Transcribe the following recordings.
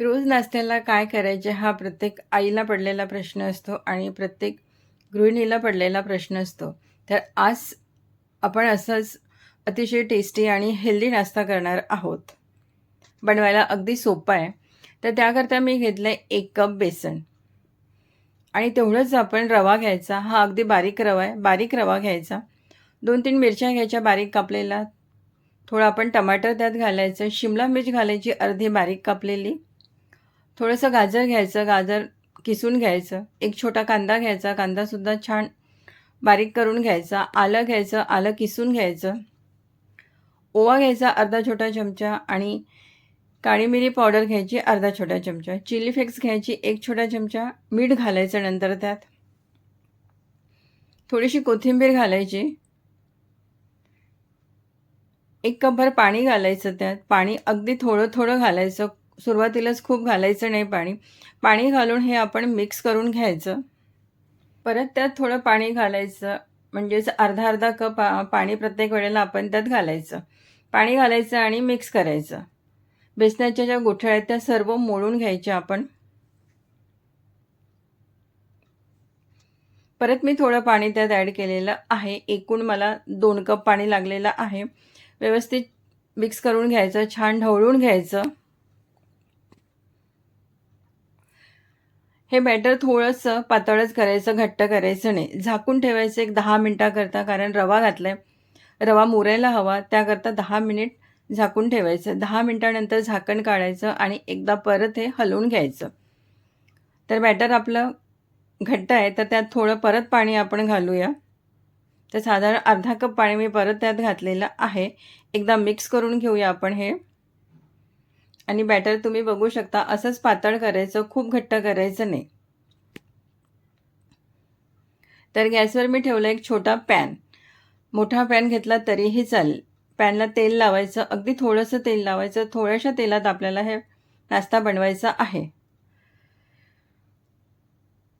रोज नाश्त्याला काय करायचे हा प्रत्येक आईला पडलेला प्रश्न असतो आणि प्रत्येक गृहिणीला पडलेला प्रश्न असतो. तर आज आपण असंच अतिशय टेस्टी आणि हेल्दी नाश्ता करणार आहोत. बनवायला अगदी सोपं आहे. तर त्याकरता मी घेतलं आहे एक कप बेसन. आणि तेवढंच आपण रवा घ्यायचा. हा अगदी बारीक रवा आहे. बारीक रवा घ्यायचा. दोन तीन मिरच्या घ्यायच्या बारीक कापलेला थोडं आपण टमाटर त्यात घालायचं. शिमला मिरच घालायची अर्धी बारीक कापलेली. थोडंसं गाजर घ्यायचं गाजर किसून घ्यायचं एक छोटा कांदा घ्यायचा कांदासुद्धा छान बारीक करून घ्यायचा आलं घ्यायचं आलं किसून घ्यायचं. ओवा घ्यायचा अर्धा छोटा चमचा आणि काळी मिरी पावडर घ्यायची अर्धा छोटा चमचा. चिली फ्लेक्स घ्यायची एक छोटा चमचा. मीठ घालायचं नंतर त्यात. थोडीशी कोथिंबीर घालायची. एक कपभर पाणी घालायचं त्यात. पाणी अगदी थोडं थोडं घालायचं. सुरुवातीलाच खूप घालायचं नाही पाणी. पाणी घालून हे आपण मिक्स करून घ्यायचं. परत त्यात थोडं पाणी घालायचं. म्हणजेच अर्धा अर्धा कप पाणी प्रत्येक वेळेला आपण त्यात घालायचं. पाणी घालायचं आणि मिक्स करायचं. बेसनाच्या ज्या गोठळ्या आहेत त्या सर्व मोडून घ्यायच्या आपण. परत मी थोडं पाणी त्यात ॲड केलेलं आहे. एकूण मला दोन कप पाणी लागलेलं आहे. व्यवस्थित मिक्स करून घ्यायचं. छान ढवळून घ्यायचं. हे बॅटर थोडंसं पातळच करायचं घट्ट करायचं नाही. झाकून ठेवायचं एक दहा मिनटाकरता कारण रवा घातला आहे रवा मुरायला हवा त्याकरता दहा मिनिट झाकून ठेवायचं. दहा मिनटानंतर झाकण काढायचं आणि एकदा परत हे हलवून घ्यायचं. तर बॅटर आपलं घट्ट आहे तर त्यात थोडं परत पाणी आपण घालूया. तर साधारण अर्धा कप पाणी मी परत त्यात घातलेलं आहे. एकदा मिक्स करून घेऊया आपण हे. आणि बॅटर तुम्ही बघू शकता असंच पातळ करायचं खूप घट्ट करायचं नाही. तर गॅसवर मी ठेवलं एक छोटा पॅन. मोठा पॅन घेतला तरीही चालेल. पॅनला तेल लावायचं अगदी थोडंसं तेल लावायचं थोड्याशा तेलात आपल्याला हे नाश्ता बनवायचा आहे.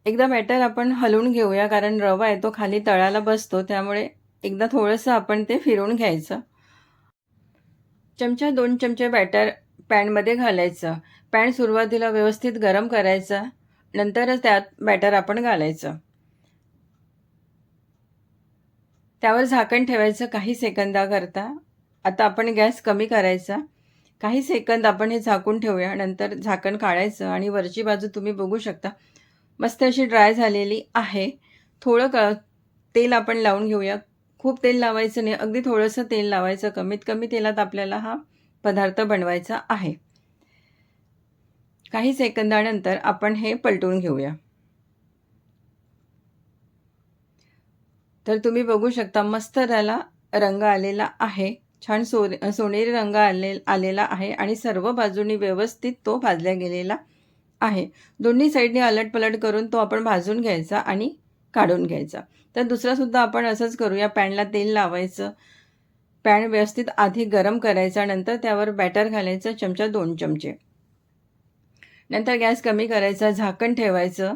एकदा बॅटर आपण हलवून घेऊया कारण रवा आहे तो खाली तळाला बसतो त्यामुळे एकदा थोडंसं आपण ते फिरवून घ्यायचं. चमचा दोन चमचे बॅटर पॅनमध्ये घालायचं. पॅन सुरुवातीला व्यवस्थित गरम करायचं. नंतरच त्यात बॅटर आपण घालायचं. त्यावर झाकण ठेवायचं काही सेकंदाकरता. आता आपण गॅस कमी करायचा. काही सेकंद आपण हे झाकून ठेवूया. नंतर झाकण काढायचं आणि वरची बाजू तुम्ही बघू शकता. मस्त अशी ड्राय झालेली आहे. थोडं क तेल आपण लावून घेऊया. खूप तेल लावायचं नाही. अगदी थोडंसं तेल लावायचं. कमीत कमी तेलात आपल्याला हा पदार्थ बनवायचा आहे. काही सेकंदानंतर आपण हे पलटून घेऊया. तर तुम्ही बघू शकता मस्त त्याला रंग आलेला आहे. छान सो सोनेरी रंग आले आलेला आहे आणि सर्व बाजूनी व्यवस्थित तो भाजल्या गेलेला आहे. दोन्ही साईडने अलटपलट करून तो आपण भाजून घ्यायचा आणि काढून घ्यायचा. तर दुसरासुद्धा आपण असंच करूया. पॅनला तेल लावायचं. पॅन व्यवस्थित आधी गरम करायचा नंतर त्यावर बॅटर घालायचं चमचा दोन चमचे. नंतर गॅस कमी करायचा झाकण ठेवायचं.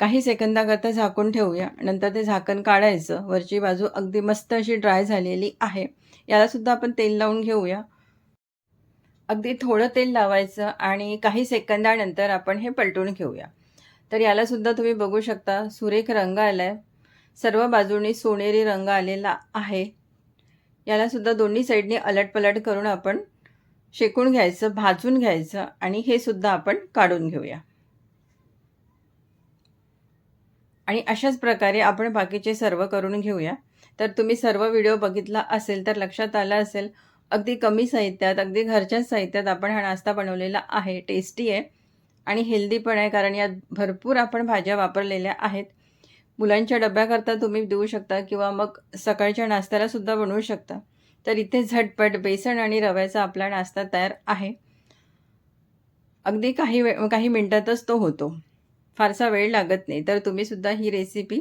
काही सेकंदाकरता झाकून ठेवूया. नंतर ते झाकण काढायचं. वरची बाजू अगदी मस्त अशी ड्राय झालेली आहे. यालासुद्धा आपण तेल लावून घेऊया. अगदी थोडं तेल लावायचं आणि काही सेकंदानंतर आपण हे पलटून घेऊया. तर यालासुद्धा तुम्ही बघू शकता सुरेख रंग आला आहे सर्व बाजूनी सोनेरी रंग आलेला आहे. यालासुद्धा दोन्ही साईडने अलटपलट करून आपण शेकून घ्यायचं भाजून घ्यायचं आणि हे सुद्धा आपण काढून घेऊया. आणि अशाच प्रकारे आपण बाकीचे सर्व करून घेऊया. तर तुम्ही सर्व व्हिडिओ बघितला असेल तर लक्षात आला असेल अगदी कमी साहित्यात अगदी घरच्याच साहित्यात आपण हा नाश्ता बनवलेला आहे टेस्टी आहे आणि हेल्दी पण आहे कारण यात भरपूर आपण भाज्या वापरलेल्या आहेत. मुलांच्या डब्याकरता तुम्ही देऊ शकता किंवा मग सकाळच्या नाश्त्यालासुद्धा बनवू शकता. तर इथे झटपट बेसन आणि रव्याचा आपला नाश्ता तयार आहे. अगदी काही वे काही मिनटातच तो होतो. फारसा वेळ लागत नाही. तर तुम्हीसुद्धा ही रेसिपी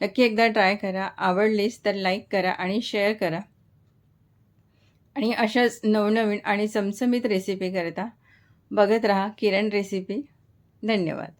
नक्की एकदा ट्राय करा. आवडलीच तर लाईक करा आणि शेअर करा. आणि अशाच नवनवीन आणि चमचमीत रेसिपी करता बघत राहा किरण रेसिपी धन्यवाद.